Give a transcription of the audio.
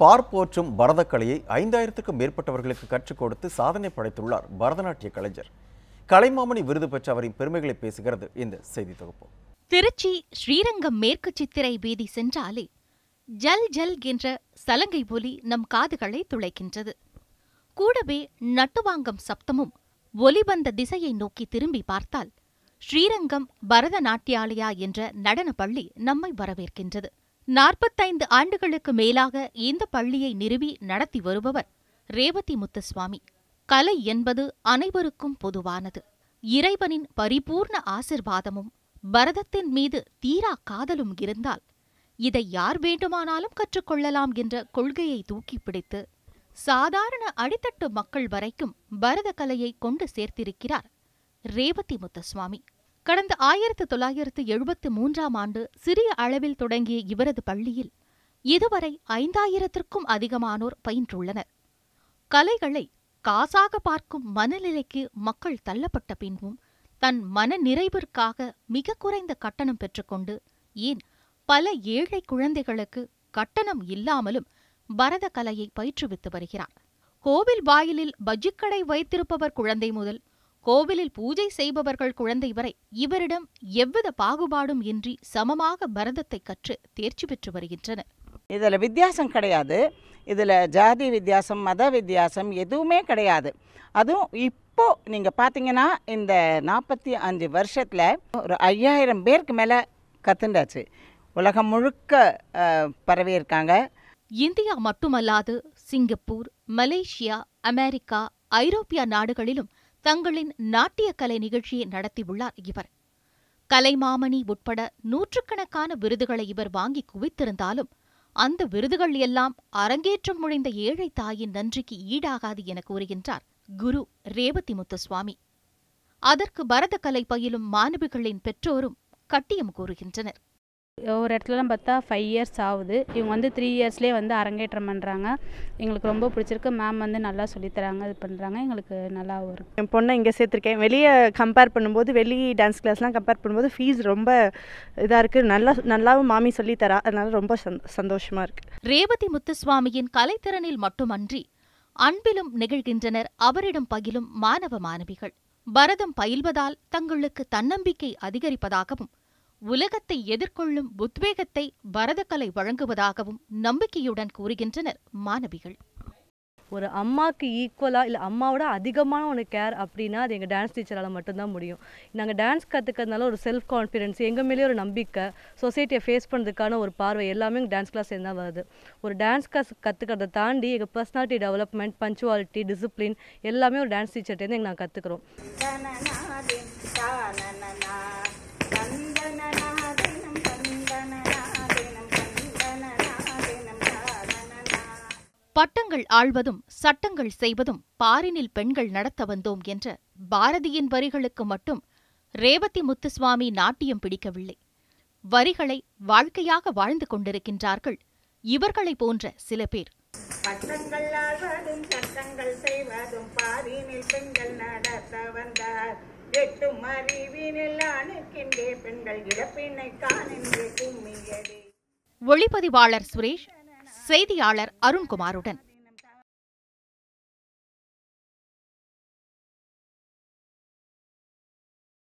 பார்ப்போற்றும் பரதக்கலையை ஐந்தாயிரத்துக்கும் மேற்பட்டவர்களுக்கு கற்றுக் கொடுத்து சாதனை படைத்துள்ளார் பரதநாட்டிய கலைஞர். கலைமாமணி விருது பெற்ற அவரின் பெருமைகளை பேசுகிறது இந்த செய்தி தொகுப்பு. திருச்சி ஸ்ரீரங்கம் மேற்கு சித்திரை வீதி சென்றாலே ஜல் ஜல் என்ற சலங்கை ஒலி நம் காதுகளை துளைக்கின்றது. கூடவே நட்டுவாங்கம் சப்தமும் ஒலி வந்த திசையை நோக்கி திரும்பி பார்த்தால் ஸ்ரீரங்கம் பரதநாட்டியாலயா என்ற நடனப்பள்ளி நம்மை வரவேற்கின்றது. நாற்பத்தைந்து ஆண்டுகளுக்கு மேலாக இந்த பள்ளியை நிறுவி நடத்தி வருபவர் ரேவதி முத்துசுவாமி. கலை என்பது அனைவருக்கும் பொதுவானது. இறைவனின் பரிபூர்ண ஆசிர்வாதமும் பரதத்தின் மீது தீரா காதலும் இருந்தால் இதை யார் வேண்டுமானாலும் கற்றுக்கொள்ளலாம் என்ற கொள்கையை தூக்கி பிடித்து சாதாரண அடித்தட்டு மக்கள் வரைக்கும் பரத கலையை கொண்டு சேர்த்திருக்கிறார் ரேவதி முத்துசுவாமி. கடந்த ஆயிரத்து தொள்ளாயிரத்து எழுபத்து மூன்றாம் ஆண்டு சிறிய அளவில் தொடங்கிய இவரது பள்ளியில் இதுவரை ஐந்தாயிரத்திற்கும் அதிகமானோர் பயின்றுள்ளனர். கலைகளை காசாக பார்க்கும் மனநிலைக்கு மக்கள் தள்ளப்பட்ட பின்பும் தன் மன நிறைவிற்காக மிக குறைந்த கட்டணம் பெற்றுக்கொண்டு ஏன் பல ஏழை குழந்தைகளுக்கு கட்டணம் இல்லாமலும் பரத கலையை பயிற்றுவித்து வருகிறார். கோவில் வாயிலில் பஜ்ஜிக்கடை வைத்திருப்பவர் குழந்தை முதல் கோவிலில் பூஜை செய்பவர்கள் குழந்தை வரை இவரிடம் எவ்வித பாகுபாடும் இன்றி சமமாக பரதத்தை கற்று தேர்ச்சி பெற்று வருகின்றனர். இதில் வித்தியாசம் கிடையாது. இதில் ஜாதி வித்தியாசம் மத வித்தியாசம் எதுவுமே கிடையாது. அதுவும் இப்போ நீங்கள் பார்த்தீங்கன்னா இந்த நாற்பத்தி அஞ்சு வருஷத்தில் ஒரு ஐயாயிரம் பேருக்கு மேலே கற்றுண்டாச்சு உலகம் முழுக்க அஹ், பரவி இருக்காங்க. இந்தியா மட்டுமல்லாது சிங்கப்பூர் மலேசியா அமெரிக்கா ஐரோப்பிய நாடுகளிலும் தங்களின் நாட்டிய கலை நிகழ்ச்சியை நடத்தியுள்ளார் இவர். கலைமாமணி உட்பட நூற்றுக்கணக்கான விருதுகளை இவர் வாங்கி குவித்திருந்தாலும் அந்த விருதுகள் எல்லாம் அரங்கேற்றம் முடிந்த ஏழை தாயின் நன்றிக்கு ஈடாகாது என கூறுகின்றார் குரு ரேவதி முத்துசுவாமி அதற்கு பரதக்கலை பயிலும் மாணவிகளின் பெற்றோரும் கட்டியம் கூறுகின்றனர். ஒரு இடத்துலலாம் பார்த்தா ஃபைவ் இயர்ஸ் ஆகுது. இவங்க வந்து த்ரீ இயர்ஸ்லேயே வந்து அரங்கேற்றம் பண்ணுறாங்க எங்களுக்கு ரொம்ப பிடிச்சிருக்கு. மேம் வந்து நல்லா சொல்லித்தராங்க இது பண்ணுறாங்க எங்களுக்கு நல்லாவும் இருக்கு. என் பொண்ணை இங்கே சேர்த்துருக்கேன். வெளியே கம்பேர் பண்ணும்போது வெளி டான்ஸ் கிளாஸ்லாம் கம்பேர் பண்ணும்போது ஃபீஸ் ரொம்ப இதாக இருக்குது நல்லா நல்லாவும் மாமி சொல்லித் தரா அதனால ரொம்ப சந் சந்தோஷமாக இருக்குது ரேவதி முத்துசுவாமியின் கலைத்திறனில் மட்டுமன்றி அன்பிலும் நிகழ்கின்றனர் அவரிடம் பயிலும் மாணவ மாணவிகள். பரதம் பயில்வதால் தங்களுக்கு தன்னம்பிக்கை அதிகரிப்பதாகவும் உலகத்தை எதிர்கொள்ளும் உத்வேகத்தை பரதக்கலை வழங்குவதாகவும் நம்பிக்கையுடன் கூறுகின்றனர் மாணவிகள். ஒரு அம்மாவுக்கு ஈக்குவலாக இல்லை அம்மாவோட அதிகமான ஒரு கேர் அப்படின்னா அது எங்கள் டான்ஸ் டீச்சரால் மட்டும்தான் முடியும். நாங்கள் டான்ஸ் கற்றுக்கிறதுனால ஒரு செல்ஃப் கான்ஃபிடென்ஸ் எங்கள் மேலேயே ஒரு நம்பிக்கை சொசைட்டியை ஃபேஸ் பண்ணுறதுக்கான ஒரு பார்வை எல்லாமே எங்கள் டான்ஸ் கிளாஸ் தான் வருது. ஒரு டான்ஸ் கிளாஸ் கற்றுக்கிறத தாண்டி எங்கள் பர்சனாலிட்டி டெவலப்மெண்ட் பஞ்சுவாலிட்டி டிசிப்ளின் எல்லாமே ஒரு டான்ஸ் டீச்சர்ட்டேருந்து எங்கள் நாங்கள் கற்றுக்குறோம் பட்டங்கள் ஆள்வதும் சட்டங்கள் செய்வதும் பாரினில் பெண்கள் நடத்த வந்தோம் என்ற பாரதியின் வரிகளுக்கு மட்டும் ரேவதி முத்துசுவாமி நாட்டியம் பிடிக்கவில்லை. வரிகளை வாழ்க்கையாக வாழ்ந்து கொண்டிருக்கின்றார்கள் இவர்களைப் போன்ற சில பேர். பட்டங்கள் ஆழ்வதும் சட்டங்கள் செய்வதும் பாரினில் பெண்கள் நடத்த வந்தார். எட்டும் அறிவினில் அணுக்கின்றே பெண்கள் இழப்பினை காணின்றே கும்மியடி ஒளிப்பதிவாளர் சுரேஷ் செய்தியாளர் அருண்குமாருடன்.